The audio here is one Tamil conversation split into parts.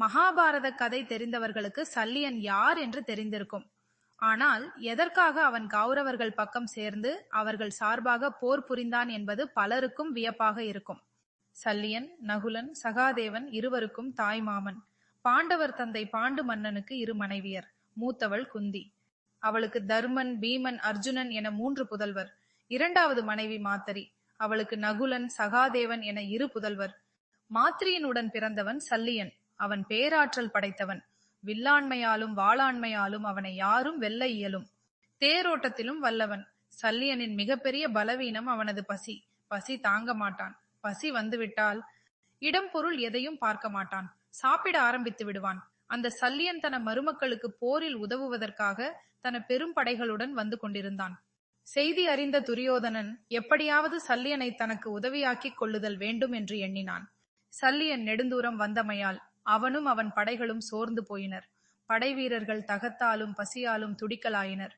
மகாபாரத கதை தெரிந்தவர்களுக்கு சல்லியன் யார் என்று தெரிந்திருக்கும். ஆனால் எதற்காக அவன் கௌரவர்கள் பக்கம் சேர்ந்து அவர்கள் சார்பாக போர் புரிந்தான் என்பது பலருக்கும் வியப்பாக இருக்கும். சல்லியன் நகுலன் சகாதேவன் இருவருக்கும் தாய் மாமன் பாண்டவர் தந்தை பாண்டு மன்னனுக்கு இரு மனைவியர் மூத்தவள் குந்தி. அவளுக்கு தர்மன் பீமன் அர்ஜுனன் என மூன்று புதல்வர் இரண்டாவது மனைவி மாத்தரி அவளுக்கு நகுலன் சகாதேவன் என இரு புதல்வர். மாத்திரியினுடன் பிறந்தவன் சல்லியன். அவன் பேராற்றல் படைத்தவன். வில்லாண்மையாலும் வாளாண்மையாலும் அவனை யாரும் வெல்ல இயலும். தேரோட்டத்திலும் வல்லவன். சல்லியனின் மிகப்பெரிய பலவீனம் அவனது பசி. பசி தாங்க மாட்டான். பசி வந்துவிட்டால் இடம் பொருள் எதையும் பார்க்க மாட்டான். சாப்பிட ஆரம்பித்து விடுவான். அந்த சல்லியன் தன மருமக்களுக்கு போரில் உதவுவதற்காக தன பெரும் படைகளுடன் வந்து கொண்டிருந்தான். செய்தி அறிந்த துரியோதனன் எப்படியாவது சல்லியனை தனக்கு உதவியாக்கிக் கொள்ளுதல் வேண்டும் என்று எண்ணினான். சல்லியன் நெடுந்தூரம் வந்தமையால் அவனும் அவன் படைகளும் சோர்ந்து போயினர். படை வீரர்கள் தகத்தாலும் பசியாலும் துடிக்கலாயினர்.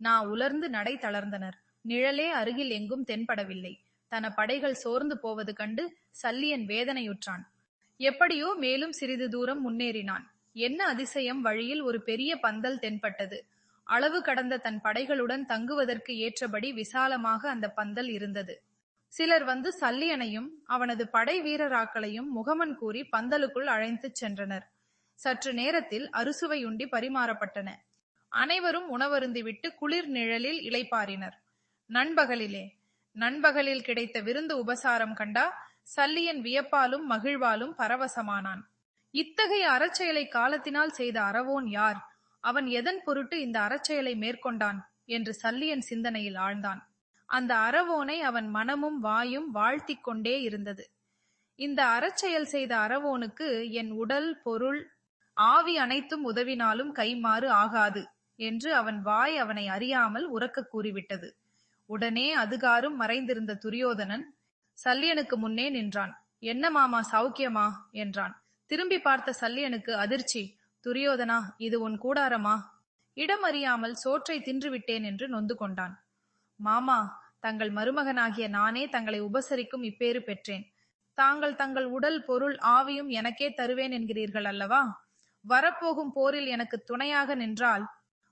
நா உலர்ந்து நடை தளர்ந்தனர். நிழலே அருகில் எங்கும் தென்படவில்லை. தன படைகள் சோர்ந்து போவது கண்டு சல்லியன் வேதனையுற்றான். எப்படியோ மேலும் சிறிது தூரம் முன்னேறினான். என்ன அதிசயம் வழியில் ஒரு பெரிய பந்தல் தென்பட்டது. அளவு கடந்த தன் படைகளுடன் தங்குவதற்கு ஏற்றபடி விசாலமாக அந்த பந்தல் இருந்தது. சிலர் வந்து சல்லியனையும் அவனது படை வீரராக்களையும் முகமன் கூறி பந்தலுக்குள் அழைத்துச் சென்றனர். சற்று நேரத்தில் அறுசுவையுண்டி பரிமாறப்பட்டன. அனைவரும் உணவருந்திவிட்டு குளிர் நிழலில் இளைப்பாறினர். நண்பகலிலே நண்பகலில் கிடைத்த விருந்து உபசாரம் கண்டா சல்லியன் வியப்பாலும் மகிழ்வாலும் பரவசமானான். இத்தகைய அறச்செயலை காலத்தினால் செய்த அறவோன் யார்? அவன் எதன் பொருட்டு இந்த அறச்செயலை மேற்கொண்டான்? என்று சல்லியன் சிந்தனையில் ஆழ்ந்தான். அந்த அரவோனை அவன் மனமும் வாயும் வாழ்த்திக் கொண்டே இருந்தது. இந்த அறச்செயல் செய்த அரவோனுக்கு என் உடல் பொருள் ஆவி அனைத்தும் உதவினாலும் கைமாறு ஆகாது என்று அவன் வாய் அவனை அறியாமல் உறக்க கூறிவிட்டது. உடனே அதுகாரும் மறைந்திருந்த துரியோதனன் சல்லியனுக்கு முன்னே நின்றான். என்ன மாமா சௌக்கியமா? என்றான். திரும்பி பார்த்த சல்லியனுக்கு அதிர்ச்சி. துரியோதனா இது உன் கூடாரமா? இடம் அறியாமல் சோற்றை தின்றுவிட்டேன் என்று நொந்து கொண்டான். மாமா தங்கள் மருமகனாகிய நானே தங்களை உபசரிக்கும் இப்பேறு பெற்றேன். தாங்கள் தங்கள் உடல் பொருள் ஆவியும் எனக்கே தருவேன் என்கிறீர்கள் அல்லவா? வரப்போகும் போரில் எனக்கு துணையாக நின்றால்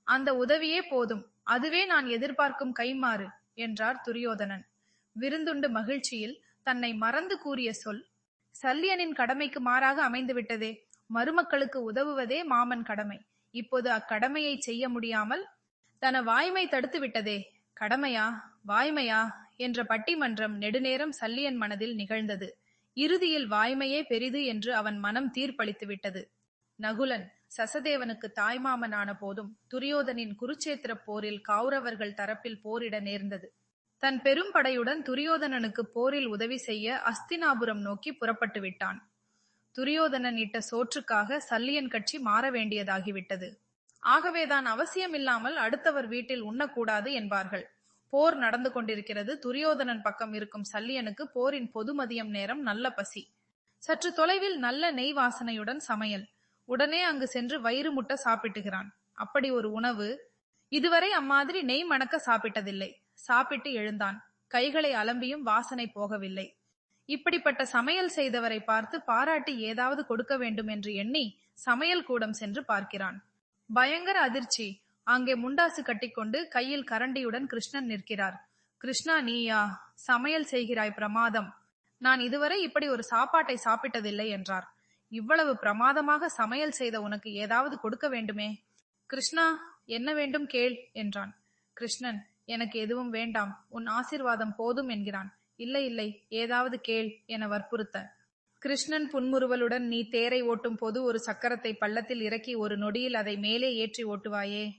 அந்த உதவியே போதும். அதுவே நான் எதிர்பார்க்கும் கைமாறு என்றார் துரியோதனன். விருந்துண்டு மகிழ்ச்சியில் தன்னை மறந்து கூறிய சொல் சல்லியனின் கடமைக்கு மாறாக அமைந்துவிட்டதே. மருமக்களுக்கு உதவுவதே மாமன் கடமை. இப்போது அக்கடமையை செய்ய முடியாமல் தன வாய்மை தடுத்து விட்டதே கடமையா வாய்மையா என்ற பட்டிமன்றம் நெடுநேரம் சல்லியன் மனதில் நிகழ்ந்தது. இறுதியில் வாய்மையே பெரிது என்று அவன் மனம் தீர்ப்பளித்து விட்டது நகுலன் சசதேவனுக்கு தாய்மாமனான போதும் துரியோதனின் குருச்சேத்திர போரில் கௌரவர்கள் தரப்பில் போரிட நேர்ந்தது. தன் பெரும் படையுடன் துரியோதனனுக்கு போரில் உதவி செய்ய அஸ்தினாபுரம் நோக்கி புறப்பட்டு விட்டான் துரியோதனன் இட்ட சோற்றுக்காக சல்லியன் கட்சி மாற வேண்டியதாகிவிட்டது. ஆகவேதான் அவசியமில்லாமல் அடுத்தவர் வீட்டில் உண்ணக்கூடாது என்பார்கள். போர் நடந்து கொண்டிருக்கிறது. துரியோதனன் பக்கம் இருக்கும் சல்லியனுக்கு போரின் பொது மதியம் நேரம் நல்ல பசி. சற்று தொலைவில் நல்ல நெய் வாசனையுடன் சமையல். உடனே அங்கு சென்று வயிறு முட்ட சாப்பிட்டுகிறான். அப்படி ஒரு உணவு. இதுவரை அம்மாதிரி நெய் மணக்க சாப்பிட்டதில்லை. சாப்பிட்டு எழுந்தான். கைகளை அலம்பியும் வாசனை போகவில்லை. இப்படிப்பட்ட சமையல் செய்தவரை பார்த்து பாராட்டி ஏதாவது கொடுக்க வேண்டும் என்று எண்ணி சமையல் கூடம் சென்று பார்க்கிறான். பயங்கர அதிர்ச்சி. அங்கே முண்டாசு கட்டிக்கொண்டு கையில் கரண்டியுடன் கிருஷ்ணன் நிற்கிறார். கிருஷ்ணா நீயா சமையல் செய்கிறாய் பிரமாதம். நான் இதுவரை இப்படி ஒரு சாப்பாட்டை சாப்பிட்டதில்லை என்றார். இவ்வளவு பிரமாதமாக சமையல் செய்த உனக்கு ஏதாவது கொடுக்க வேண்டுமே? கிருஷ்ணா என்ன வேண்டும் கேள் என்றான். கிருஷ்ணன் எனக்கு எதுவும் வேண்டாம். உன் ஆசிர்வாதம் போதும் என்கிறான். இல்லை இல்லை ஏதாவது கேள் என வற்புறுத்த. கிருஷ்ணன் புன்முறுவலுடன் நீ தேரை ஓட்டும் போது ஒரு சக்கரத்தை பள்ளத்தில் இறக்கி ஒரு நொடியில் அதை மேலே ஏற்றி ஓட்டுவாயே.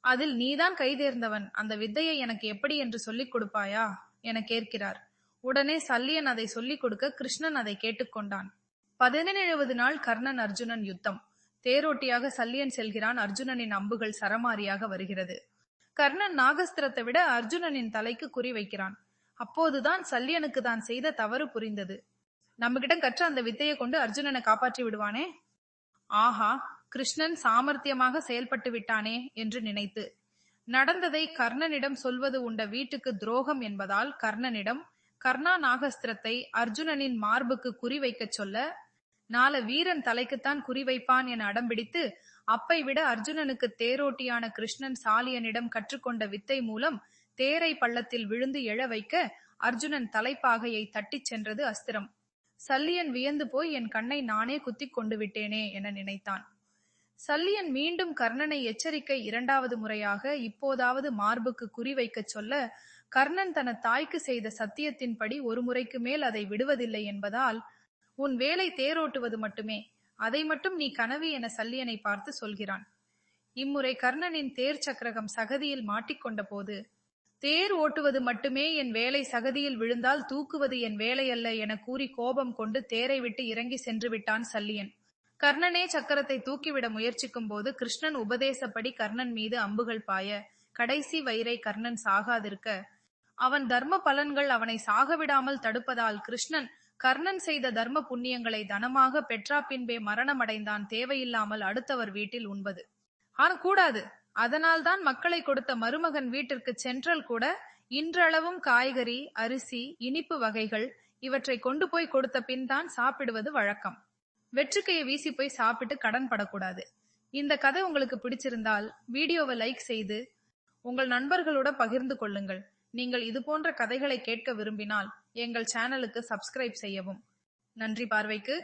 அதில் நீதான் கைதேர்ந்தவன் அந்த வித்தையை எனக்கு எப்படி என்று சொல்லிக் கொடுப்பாயா? என கேட்கிறார். உடனே சல்லியன் அதை சொல்லிக் கொடுக்க கிருஷ்ணன் அதை கேட்டுக்கொண்டான் பதினேழாவது நாள் கர்ணன் அர்ஜுனன் யுத்தம். தேரோட்டியாக சல்லியன் செல்கிறான். அர்ஜுனனின் அம்புகள் சரமாரியாக வருகிறது. கர்ணன் நாகஸ்திரத்தை விட அர்ஜுனனின் தலைக்கு குறி வைக்கிறான். அப்போதுதான் சல்லியனுக்கு தான் செய்த தவறு புரிந்தது. நம்ம கிட்ட கற்ற அந்த வித்தையை கொண்டு அர்ஜுனனை காப்பாற்றி விடுவானே? ஆஹா கிருஷ்ணன் சாமர்த்தியமாக செயல்பட்டு விட்டானே என்று நினைத்து. நடந்ததை கர்ணனிடம் சொல்வது உண்ட வீட்டுக்கு துரோகம் என்பதால் கர்ணனிடம் கர்ணா நாகஸ்திரத்தை அர்ஜுனனின் மார்புக்கு குறிவைக்கச் சொல்ல நால வீரன் தலைக்குத்தான் குறிவைப்பான் என அடம்பிடித்து அப்பை விட அர்ஜுனனுக்கு தேரோட்டியான கிருஷ்ணன் சாலியனிடம் கற்றுக்கொண்ட வித்தை மூலம் தேரை பள்ளத்தில் விழுந்து எழ வைக்க அர்ஜுனன் தலைப்பாகையை தட்டிச் சென்றது அஸ்திரம். சல்லியன் வியந்து போய் என் கண்ணை நானே குத்திக் கொண்டு விட்டேனே என நினைத்தான். சல்லியன் மீண்டும் கர்ணனை எச்சரிக்கை இரண்டாவது முறையாக இப்போதாவது மார்புக்கு குறிவைக்கச் சொல்ல கர்ணன் தன தாய்க்கு செய்த சத்தியத்தின்படி ஒரு முறைக்கு மேல் அதை விடுவதில்லை என்பதால் உன் வேலை தேரோட்டுவது மட்டுமே அதை மட்டும் நீ கனவு என சல்லியனை பார்த்து சொல்கிறான். இம்முறை கர்ணனின் தேர் சக்கரகம் சகதியில் மாட்டிக்கொண்ட போது தேர் ஓட்டுவது மட்டுமே என் வேலை சகதியில் விழுந்தால் தூக்குவது என் வேலையல்ல என கூறி கோபம் கொண்டு தேரை விட்டு இறங்கி சென்று விட்டான் சல்லியன். கர்ணனே சக்கரத்தை தூக்கிவிட முயற்சிக்கும் போது கிருஷ்ணன் உபதேசப்படி கர்ணன் மீது அம்புகள் பாய கடைசி வயிறை கர்ணன் சாகாதிருக்க. அவன் தர்ம பலன்கள் அவனை சாகவிடாமல் தடுப்பதால் கிருஷ்ணன் கர்ணன் செய்த தர்ம புண்ணியங்களை தனமாக பெற்றா பின்பே மரணமடைந்தான் தேவையில்லாமல் அடுத்தவர் வீட்டில் உண்பது. ஆ கூடாது. அதனால்தான் மக்களை கொடுத்த மருமகன் வீட்டிற்கு சென்றல் கூட இன்றளவும் காய்கறி அரிசி இனிப்பு வகைகள் இவற்றை கொண்டு போய் கொடுத்த பின் தான் சாப்பிடுவது வழக்கம். வெற்றுக்கையை வீசி போய் சாப்பிட்டு கடன் படக்கூடாது. இந்த கதை உங்களுக்கு பிடிச்சிருந்தால் வீடியோவை லைக் செய்து உங்கள் நண்பர்களோட பகிர்ந்து கொள்ளுங்கள். நீங்கள் இது போன்ற கதைகளை கேட்க விரும்பினால் எங்கள் சேனலுக்கு சப்ஸ்கிரைப் செய்யவும். நன்றி பார்வைக்கு.